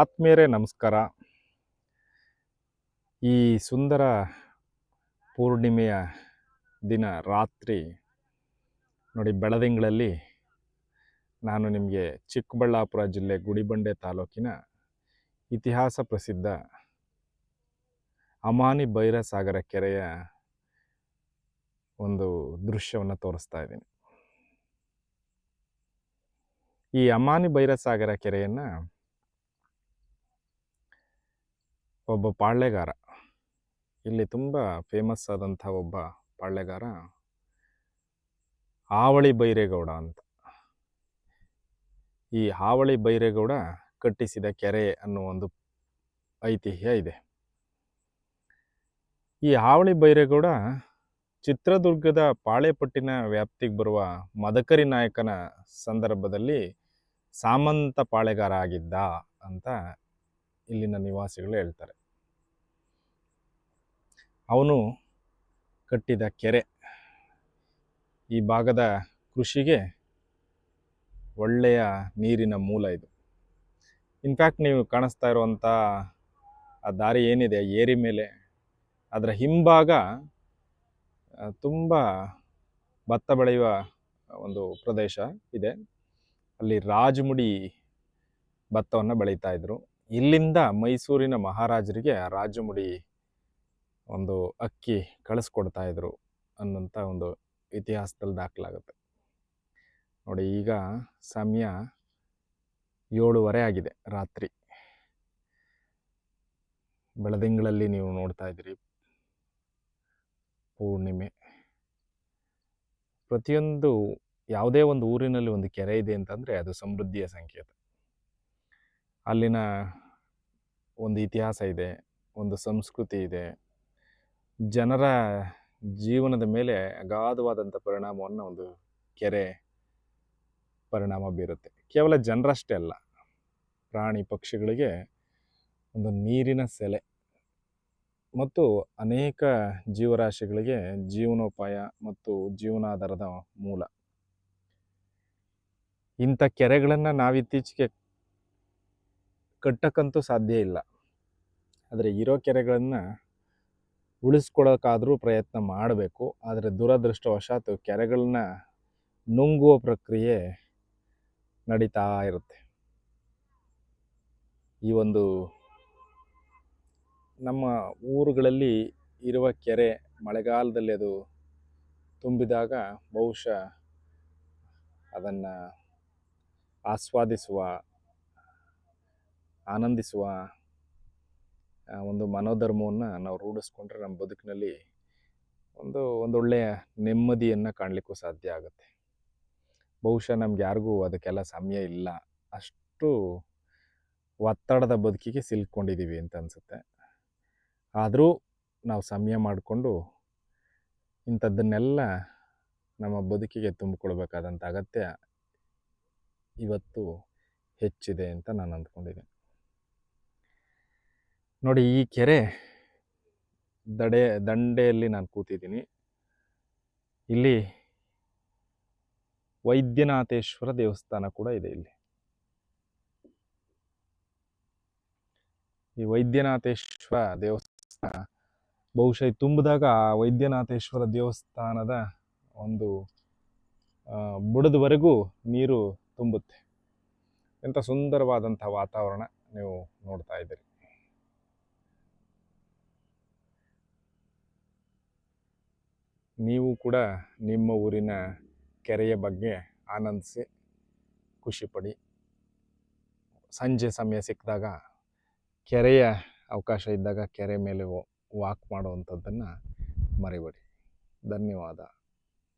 ಆತ್ಮೀಯರೇ, ನಮಸ್ಕಾರ. ಈ ಸುಂದರ ಪೂರ್ಣಿಮೆಯ ದಿನ ರಾತ್ರಿ, ನೋಡಿ, ಬೆಳದಿಂಗಳಲ್ಲಿ ನಾನು ನಿಮಗೆ ಚಿಕ್ಕಬಳ್ಳಾಪುರ ಜಿಲ್ಲೆ ಗುಡಿಬಂಡೆ ತಾಲೂಕಿನ ಇತಿಹಾಸ ಪ್ರಸಿದ್ಧ ಅಮಾನಿ ಭೈರಸಾಗರ ಕೆರೆಯ ಒಂದು ದೃಶ್ಯವನ್ನು ತೋರಿಸ್ತಾ ಇದ್ದೀನಿ. ಈ ಅಮಾನಿ ಭೈರಸಾಗರ ಕೆರೆಯನ್ನು ಒಬ್ಬ ಪಾಳ್ಯಗಾರ. ಇಲ್ಲಿ ತುಂಬ ಫೇಮಸ್ ಆದಂಥ ಒಬ್ಬ ಪಾಳ್ಯಗಾರ ಆವಳಿ ಬೈರೇಗೌಡ ಅಂತ. ಈ ಹಾವಳಿ ಬೈರೇಗೌಡ ಕಟ್ಟಿಸಿದ ಕೆರೆ ಅನ್ನೋ ಒಂದು ಐತಿಹ್ಯ ಇದೆ. ಈ ಹಾವಳಿ ಬೈರೇಗೌಡ ಚಿತ್ರದುರ್ಗದ ಪಾಳೆಪಟ್ಟಿನ ವ್ಯಾಪ್ತಿಗೆ ಬರುವ ಮದಕರಿ ನಾಯಕನ ಸಂದರ್ಭದಲ್ಲಿ ಸಾಮಂತ ಪಾಳೆಗಾರ ಆಗಿದ್ದ ಅಂತ ಇಲ್ಲಿನ ನಿವಾಸಿಗಳು ಹೇಳ್ತಾರೆ. ಅವನು ಕಟ್ಟಿದ ಕೆರೆ ಈ ಭಾಗದ ಕೃಷಿಗೆ ಒಳ್ಳೆಯ ನೀರಿನ ಮೂಲ ಇದು. ಇನ್ಫ್ಯಾಕ್ಟ್ ನೀವು ಕಾಣಿಸ್ತಾ ಇರುವಂಥ ಆ ದಾರಿ ಏನಿದೆ ಏರಿ ಮೇಲೆ ಅದರ ಹಿಂಭಾಗ ತುಂಬ ಭತ್ತ ಬೆಳೆಯುವ ಒಂದು ಪ್ರದೇಶ ಇದೆ. ಅಲ್ಲಿ ರಾಜಮುಡಿ ಭತ್ತವನ್ನು ಬೆಳೀತಾ ಇದ್ರು. ಇಲ್ಲಿಂದ ಮೈಸೂರಿನ ಮಹಾರಾಜರಿಗೆ ರಾಜಮುಡಿ ಒಂದು ಅಕ್ಕಿ ಕಳಿಸ್ಕೊಡ್ತಾ ಇದ್ರು ಅನ್ನೋಂಥ ಒಂದು ಇತಿಹಾಸದಲ್ಲಿ ದಾಖಲಾಗುತ್ತೆ. ನೋಡಿ, ಈಗ ಸಮಯ ಏಳುವರೆ ಆಗಿದೆ ರಾತ್ರಿ. ಬೆಳದಿಂಗಳಲ್ಲಿ ನೀವು ನೋಡ್ತಾ ಇದ್ದೀರಿ. ಪೂರ್ಣಿಮೆ. ಪ್ರತಿಯೊಂದು ಯಾವುದೇ ಒಂದು ಊರಿನಲ್ಲಿ ಒಂದು ಕೆರೆ ಇದೆ ಅಂತಂದರೆ ಅದು ಸಮೃದ್ಧಿಯ ಸಂಕೇತ. ಅಲ್ಲಿನ ಒಂದು ಇತಿಹಾಸ ಇದೆ, ಒಂದು ಸಂಸ್ಕೃತಿ ಇದೆ. ಜನರ ಜೀವನದ ಮೇಲೆ ಅಗಾಧವಾದಂಥ ಪರಿಣಾಮವನ್ನು ಒಂದು ಕೆರೆ ಪರಿಣಾಮ ಬೀರುತ್ತೆ. ಕೇವಲ ಜನರಷ್ಟೇ ಅಲ್ಲ, ಪ್ರಾಣಿ ಪಕ್ಷಿಗಳಿಗೆ ಒಂದು ನೀರಿನ ಸೆಲೆ ಮತ್ತು ಅನೇಕ ಜೀವರಾಶಿಗಳಿಗೆ ಜೀವನೋಪಾಯ ಮತ್ತು ಜೀವನಾಧಾರದ ಮೂಲ. ಇಂಥ ಕೆರೆಗಳನ್ನು ನಾವಿತ್ತೀಚೆಗೆ ಕಟ್ಟಕ್ಕಂತೂ ಸಾಧ್ಯ ಇಲ್ಲ. ಆದರೆ ಇರೋ ಕೆರೆಗಳನ್ನು ಉಳಿಸ್ಕೊಳ್ಳೋಕ್ಕಾದರೂ ಪ್ರಯತ್ನ ಮಾಡಬೇಕು. ಆದರೆ ದುರದೃಷ್ಟವಶಾತ್ ಕೆರೆಗಳನ್ನ ನುಂಗುವ ಪ್ರಕ್ರಿಯೆ ನಡೀತಾ ಇರುತ್ತೆ. ಈ ಒಂದು ನಮ್ಮ ಊರುಗಳಲ್ಲಿ ಇರುವ ಕೆರೆ ಮಳೆಗಾಲದಲ್ಲಿ ಅದು ತುಂಬಿದಾಗ ಬಹುಶಃ ಅದನ್ನು ಆಸ್ವಾದಿಸುವ ಆನಂದಿಸುವ ಒಂದು ಮನೋಧರ್ಮವನ್ನು ನಾವು ರೂಢಿಸ್ಕೊಂಡ್ರೆ ನಮ್ಮ ಬದುಕಿನಲ್ಲಿ ಒಂದು ಒಂದೊಳ್ಳೆಯ ನೆಮ್ಮದಿಯನ್ನು ಕಾಣಲಿಕ್ಕೂ ಸಾಧ್ಯ ಆಗುತ್ತೆ. ಬಹುಶಃ ನಮ್ಗೆ ಯಾರಿಗೂ ಅದಕ್ಕೆಲ್ಲ ಸಮಯ ಇಲ್ಲ. ಅಷ್ಟು ಒತ್ತಡದ ಬದುಕಿಗೆ ಸಿಲ್ಕೊಂಡಿದ್ದೀವಿ ಅಂತ ಅನಿಸುತ್ತೆ. ಆದರೂ ನಾವು ಸಮಯ ಮಾಡಿಕೊಂಡು ಇಂಥದ್ದನ್ನೆಲ್ಲ ನಮ್ಮ ಬದುಕಿಗೆ ತುಂಬಿಕೊಳ್ಬೇಕಾದಂಥ ಅಗತ್ಯ ಇವತ್ತು ಹೆಚ್ಚಿದೆ ಅಂತ ನಾನು ಅಂದ್ಕೊಂಡಿದ್ದೀನಿ. ನೋಡಿ ಈ ಕೆರೆ ದಡೆ, ದಂಡೆಯಲ್ಲಿ ನಾನು ಕೂತಿದ್ದೀನಿ. ಇಲ್ಲಿ ವೈದ್ಯನಾಥೇಶ್ವರ ದೇವಸ್ಥಾನ ಕೂಡ ಇದೆ ಇಲ್ಲಿ. ಈ ವೈದ್ಯನಾಥೇಶ್ವರ ದೇವಸ್ಥಾನ, ಬಹುಶಃ ತುಂಬಿದಾಗ ಆ ವೈದ್ಯನಾಥೇಶ್ವರ ದೇವಸ್ಥಾನದ ಒಂದು ಬುಡದವರೆಗೂ ನೀರು ತುಂಬುತ್ತೆ. ಎಂಥ ಸುಂದರವಾದಂಥ ವಾತಾವರಣ ನೀವು ನೋಡ್ತಾ ಇದ್ದೀರಿ. ನೀವು ಕೂಡ ನಿಮ್ಮ ಊರಿನ ಕೆರೆಯ ಬಗ್ಗೆ ಆನಂದಿಸಿ, ಖುಷಿಪಡಿ. ಸಂಜೆ ಸಮಯ ಸಿಕ್ಕಿದಾಗ ಕೆರೆಯ ಅವಕಾಶ ಇದ್ದಾಗ ಕೆರೆ ಮೇಲೆ ವಾಕ್ ಮಾಡುವಂಥದ್ದನ್ನು ಮರಿಬೇಡಿ. ಧನ್ಯವಾದ.